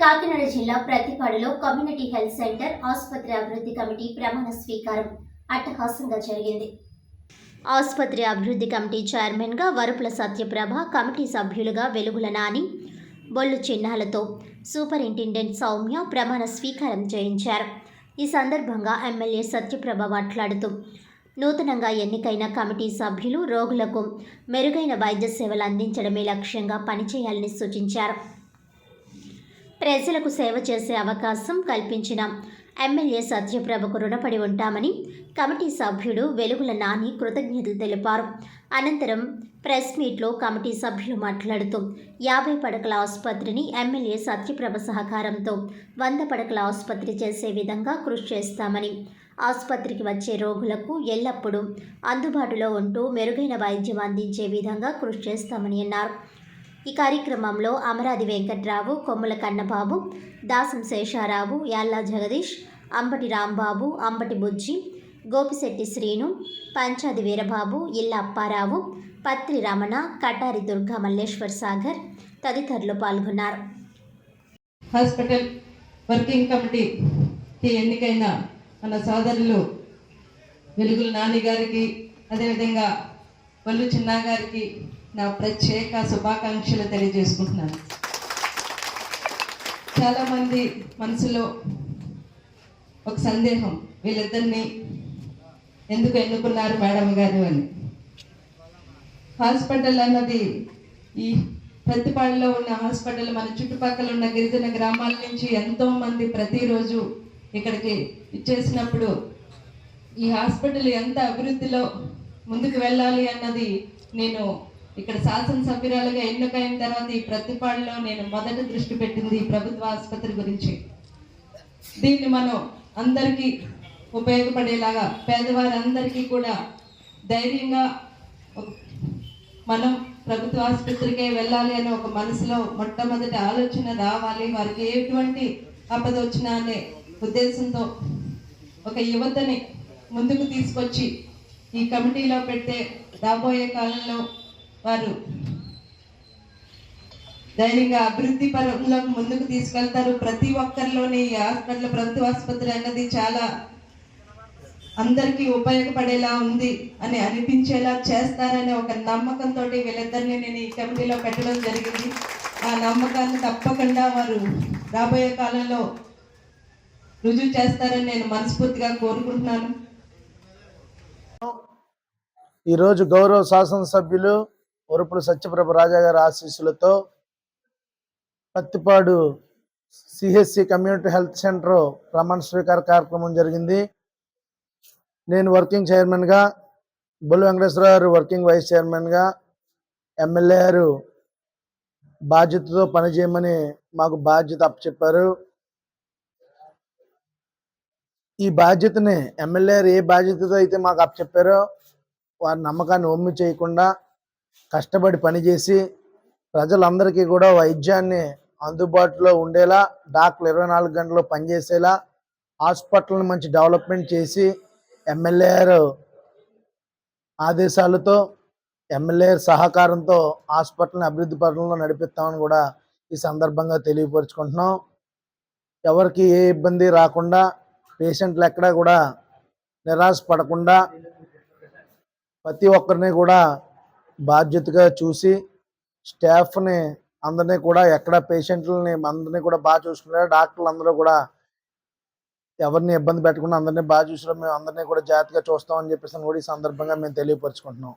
కాకినాడ జిల్లా ప్రతిపాడులో community health centre ఆసుపత్రి అభివృద్ధి కమిటీ ప్రమాణ స్వీకారం అట్టహాసంగా జరిగింది. ఆసుపత్రి అభివృద్ధి కమిటీ చైర్మన్గా వరుపుల సత్యప్రభ కమిటీ సభ్యులుగా వెలుగుల నాని బొల్లు చిహ్నాలతో సూపరింటెండెంట్ సౌమ్య ప్రమాణ స్వీకారం చేయించారు. ఈ సందర్భంగా ఎమ్మెల్యే సత్యప్రభ మాట్లాడుతూ నూతనంగా ఎన్నికైన కమిటీ సభ్యులు రోగులకు మెరుగైన వైద్య సేవలు అందించడమే లక్ష్యంగా పనిచేయాలని సూచించారు. ప్రజలకు సేవ చేసే అవకాశం కల్పించిన. ఎమ్మెల్యే సత్యప్రభకు రుణపడి ఉంటామని కమిటీ సభ్యుడు వెలుగుల నాని కృతజ్ఞతలు తెలిపారు. అనంతరం ప్రెస్ మీట్లో కమిటీ సభ్యులు మాట్లాడుతూ యాభై పడకల ఆసుపత్రిని ఎమ్మెల్యే సత్యప్రభ సహకారంతో వంద పడకల ఆసుపత్రి చేసే విధంగా కృషి చేస్తామని ఆసుపత్రికి వచ్చే రోగులకు ఎల్లప్పుడూ అందుబాటులో ఉంటూ మెరుగైన వైద్యం అందించే విధంగా కృషి చేస్తామని అన్నారు. ఈ కార్యక్రమంలో అమరాది వెంకట్రావు కొమ్ముల కన్నబాబు దాసం శేషారావు యాల్లా జగదీష్ అంబటి రాంబాబు అంబటి బుజ్జి గోపిశెట్టి శ్రీను పంచాది వీరబాబు ఇల్ల అప్పారావు పత్రి రమణ కటారి దుర్గా మల్లేశ్వర్ సాగర్ తదితరులు పాల్గొన్నారు. హాస్పిటల్ వర్కింగ్ కమిటీకి ఎన్నికైన మన సోదరులు వెలుగుల నాని గారికి అదేవిధంగా వల్లు చిన్న గారికి నా ప్రత్యేక శుభాకాంక్షలు తెలియజేసుకుంటున్నాను. చాలామంది మనసులో ఒక సందేహం వీళ్ళిద్దరిని ఎందుకు ఎన్నుకున్నారు మేడం గారు అని. హాస్పిటల్ అన్నది ఈ ప్రతిపాడులో ఉన్న హాస్పిటల్ మన చుట్టుపక్కల ఉన్న గిరిజన గ్రామాల నుంచి ఎంతో మంది ప్రతిరోజు ఇక్కడికి ఇచ్చేసినప్పుడు ఈ హాస్పిటల్ ఎంత అభివృద్ధిలో ముందుకు వెళ్ళాలి అన్నది నేను ఇక్కడ శాసనసభ్యురాలుగా ఎన్నికైన తర్వాత ఈ ప్రతిపాడులో నేను మొదట దృష్టి పెట్టింది ఈ ప్రభుత్వ ఆసుపత్రి గురించి. దీన్ని మనం అందరికీ ఉపయోగపడేలాగా పేదవారందరికీ కూడా ధైర్యంగా మనం ప్రభుత్వ ఆసుపత్రికే వెళ్ళాలి అనే ఒక మనసులో మొట్టమొదటి ఆలోచన రావాలి. వారికి ఎటువంటి ఆపద వచ్చినా అనే ఉద్దేశంతో ఒక యువతని ముందుకు తీసుకొచ్చి ఈ కమిటీలో పెడితే రాబోయే కాలంలో వారు ధైర్యంగా అభివృద్ధి పరంలో ముందుకు తీసుకెళ్తారు. ప్రతి ఒక్కరిలోనే ఈ హాస్పిటల్ ప్రభుత్వ ఆసుపత్రి అన్నది చాలా అందరికీ ఉపయోగపడేలా ఉంది అని అనిపించేలా చేస్తారనే ఒక నమ్మకంతో వీళ్ళిద్దరిని నేను ఈ కమిటీలో పెట్టడం జరిగింది. ఆ నమ్మకాన్ని తప్పకుండా వారు రాబోయే కాలంలో రుజువు చేస్తారని నేను మనస్ఫూర్తిగా కోరుకుంటున్నాను. ఈరోజు గౌరవ శాసనసభ్యులు ఉరుపుల సత్యప్రభ రాజా గారి ఆశీస్సులతో Pathipadu CHC community health centre ప్రమాణ స్వీకార కార్యక్రమం జరిగింది. నేను వర్కింగ్ చైర్మన్గా బుల్ వెంకటేశ్వర గారు వర్కింగ్ వైస్ చైర్మన్గా ఎమ్మెల్యే గారు బాధ్యతతో పనిచేయమని మాకు బాధ్యత అప్పచెప్పారు. ఈ బాధ్యతని ఎమ్మెల్యే గారు ఏ బాధ్యతతో అయితే మాకు అప్పచెప్పారో వారి నమ్మకాన్ని ఒమ్మి చేయకుండా కష్టపడి పనిచేసి ప్రజలందరికీ కూడా వైద్యాన్ని అందుబాటులో ఉండేలా డాక్టర్లు ఇరవై నాలుగు గంటలు పనిచేసేలా హాస్పిటల్ని మంచి డెవలప్మెంట్ చేసి ఎమ్మెల్యే గారు ఆదేశాలతో ఎమ్మెల్యే సహకారంతో హాస్పిటల్ని అభివృద్ధి పరంలో నడిపిస్తామని కూడా ఈ సందర్భంగా తెలియపరుచుకుంటున్నాం. ఎవరికి ఏ ఇబ్బంది రాకుండా పేషెంట్లు ఎక్కడా కూడా నిరాశ పడకుండా ప్రతి ఒక్కరిని కూడా బాధ్యతగా చూసి స్టాఫ్ని అందరినీ కూడా ఎక్కడ పేషెంట్లని అందరినీ కూడా బాగా చూసుకున్నారు డాక్టర్లు అందరూ కూడా ఎవరిని ఇబ్బంది పెట్టకుండా అందరినీ బాగా చూసడం మేము అందరినీ కూడా జాగ్రత్తగా చూస్తామని చెప్పేసి కూడా ఈ సందర్భంగా మేము తెలియపరుచుకుంటున్నాం.